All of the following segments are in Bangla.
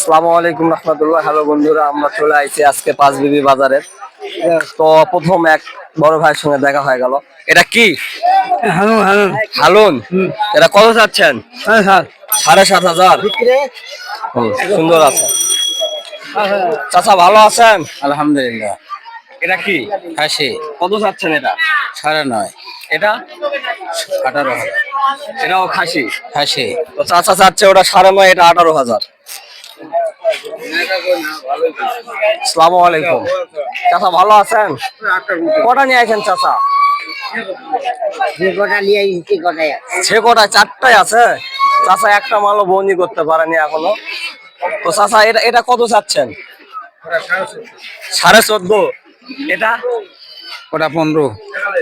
আসসালামু আলাইকুম রহমতুল্লাহ। হ্যালো বন্ধুরা আমরা চলে আইছি আজকে পাঁচ বিবি বাজারে। তো প্রথম এক বড় ভাইয়ের সঙ্গে দেখা হয়ে গেল। এটা কি? Hello hello. হালুন। এটা কত চাচ্ছেন? হ্যাঁ সাড়ে সাত হাজার। সুন্দর আছে। চাচা ভালো আছেন? আলহামদুলিল্লাহ। এটা কি? খাসি। কত চাচ্ছেন এটা? সাড়ে নয়। এটা? আঠারো হাজার। এটাও খাসি। খাসি। তো চাচা চাচ্ছে ওটা সাড়ে নয় এটা আঠারো হাজার। সালামু আলাইকুম চাচা ভালো আছেন? কটা নিয়ে আছেন চাচা? সে কটা চারটায় আছে? চাচা একটা মালও বন্দি করতে পারেনি এখনও। তো চাচা এটা এটা কত চাচ্ছেন? সাড়ে চোদ্দ। এটা? ওটা পনেরো।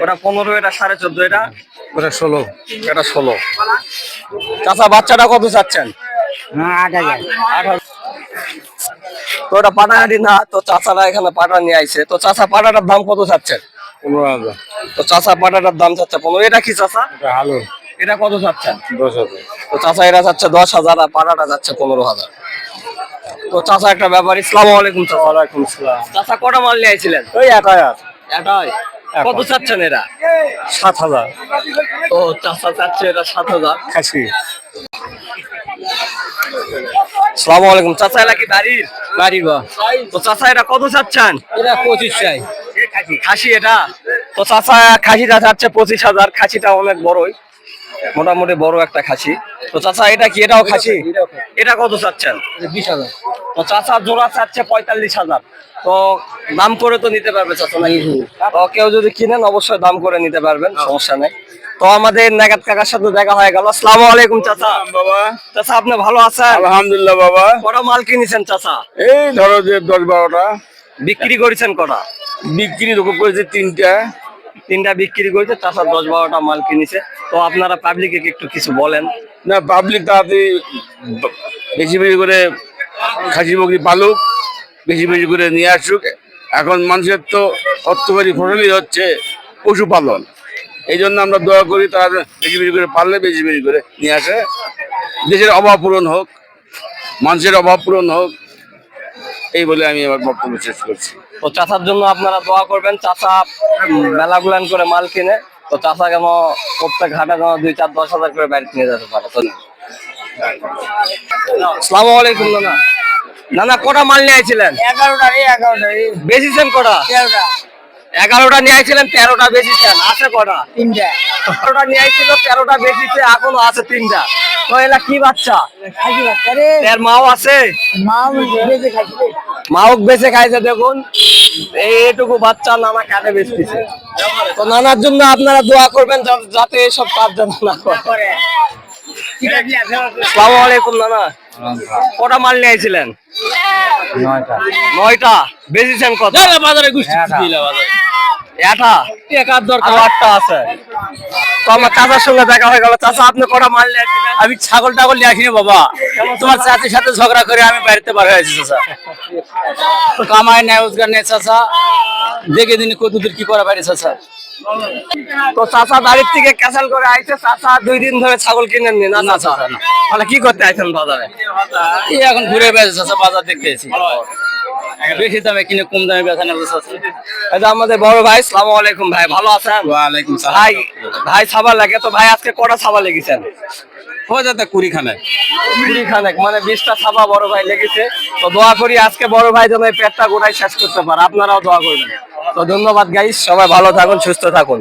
ওটা পনেরো এটা সাড়ে চোদ্দ এটা? ওটা ষোলো। এটা ষোলো। চাচা বাচ্চাটা কত চাচ্ছেন? হ্যাঁ আট হাজার। আট হাজার। তো ওটা পাটাহাটি না তো চাচারা এখানে পাটা নিয়ে আইছে। তো চাচা পাটাটার দাম কত চাচ্ছেন পনেরো হাজার। তো চাচা পাটাটার দাম চাচ্ছে পনেরো। এটা কি চাচা? ওটা হালো এটা কত চাচ্ছেন দশ হাজার। তো চাচা এটা চাচ্ছে দশ হাজার আর পাটাটা যাচ্ছে পনেরো হাজার। তো চাচা একটা ব্যাপার। ইসলাম আলাইকুম ওয়ালাইকুম আসসালাম। চাচা কটা মাল নিয়ে আইছিলেন? ওই এক হাজার এটাই কত চাচ্ছেন এরা? সাত হাজার। তো চাচা চাচ্ছে এটা সাত হাজার। খাসি। সালাম আলাইকুম। চাচা এলা বাড়ির? বাড়ির বা। তো চাচা এটা কত চাচ্ছেন? এটা পঁচিশ চাই। খাসি এটা? তো চাচা খাসিটা চাচ্ছে পঁচিশ হাজার খাসিটা অনেক বড়ই মোটামুটি বড় একটা খাসি। তো চাচা এটা কি? এটাও খাসি। এটা কত চাচ্ছেন? বিশ হাজার। তো চাচা জোড়া চাচ্ছে পঁয়তাল্লিশ হাজার। তো দাম করে তো নিতে পারবে চাচা নাকি? তো কেউ যদি কিনেন অবশ্যই দাম করে নিতে পারবেন সমস্যা নেই। তো আমাদের নাগাদ কাকার সাথে দেখা হয়ে গেল। আসসালামু আলাইকুম চাচা। বাবা। চাচা আপনি ভালো আছেন? আলহামদুলিল্লাহ বাবা। কটা মাল কিনেছেন চাচা? এই ধরো যে দশ বারোটা। বিক্রি করেছেন কটা? বিক্রি রকম করেছে তিনটা। তিনটা বিক্রি করেছে চাচা দশ বারোটা মাল কিনেছে। তো আপনারা পাবলিকে একটু কিছু বলেন। না পাবলিক তাড়াতাড়ি বেশি বেশি করে খাসি বকরি পালুক বেশি বেশি করে নিয়ে আসুক। এখন মানুষের তো অর্থকারী ফসলই হচ্ছে পশুপালন। এই জন্য আমরা দোয়া করি তারা বেশি বেশি করে পারলে বেশি বেশি করে নিয়ে আসে। দেশের অভাব পূরণ হোক মানুষের অভাব পূরণ হোক এই বলে আমি আমার বক্তব্য শেষ করছি। তো চাষার জন্য আপনারা দোয়া করবেন চাচা উম, মেলা গুলান করে মাল কিনে তো চাচা কেন প্রত্যেক ঘাটে যেন দুই চার দশ হাজার করে বাড়িতে নিয়ে যেতে পারে। তো আলাইকুম নানা। নানা কটা মাল নিয়ে আইছিলেন? এগারোটা এগারোটা কটা? তেরোটা। এগারোটা নিয়ে আইছিলেন তেরোটা আছে কটা? তিনটা। তেরোটা নিয়ে আইছিল তেরোটা বেচিছে এখনও আছে তিনটা। তো এলা কি বাচ্চা? এর মাও আছে? বেঁচে খাইছে দেখুন। এইটুকু বাচ্চা নানা কাটে বেচতেছে। তো নানার জন্য আপনারা দোয়া করবেন যাতে এসব কাজ যেন না করে। সালামু আলাইকুম নানা। কটা মাল নিয়ে আইছিলেন নয়টা? বেচেছেন কত? বাজারে এটা একার দরকার। আটটা আছে। তো আমার চাচার সঙ্গে দেখা হয়ে গেল। চাচা আপনি কটা মাল নিয়ে আমি ছাগল টাগল নিয়ে আসিনি বাবা। তোমার চাচির সাথে ঝগড়া করে আমি বাড়িতে বার হয়েছি চাচা। কামাই নেয় রোজগার নেই চাচা। দেখে দিন কতদূর কি করা পারি চাচা? তো চাচা বাড়ির থেকে ক্যান্সেল করে আইছে চাচা দুই দিন ধরে ছাগল কিনেননি না না চাচা? না। তাহলে কি করতে আইছেন বাজারে? এই এখন ঘুরে বেড়াচ্ছে চাচা বাজার দেখতে এসেছি বেশি দামে কিনে কম দামে চাচা। আমাদের বড় ভাই সালামু আলাইকুম ভাই ভালো আছেন? ওয়ালাইকুম ভাই ভাই ছাবা লাগে তো ভাই আজকে কটা ছাবা লেগেছেন? হয়ে যাতে কুড়ি খানে কুড়ি খানেক মানে বিশটা ছাবা বড় ভাই লেগেছে। তো দোয়া করি আজকে বড় ভাই যেন এই পেটটা গোটাই শেষ করতে পারে। আপনারাও দোয়া করবেন। তো ধন্যবাদ গাইস সবাই ভালো থাকুন সুস্থ থাকুন।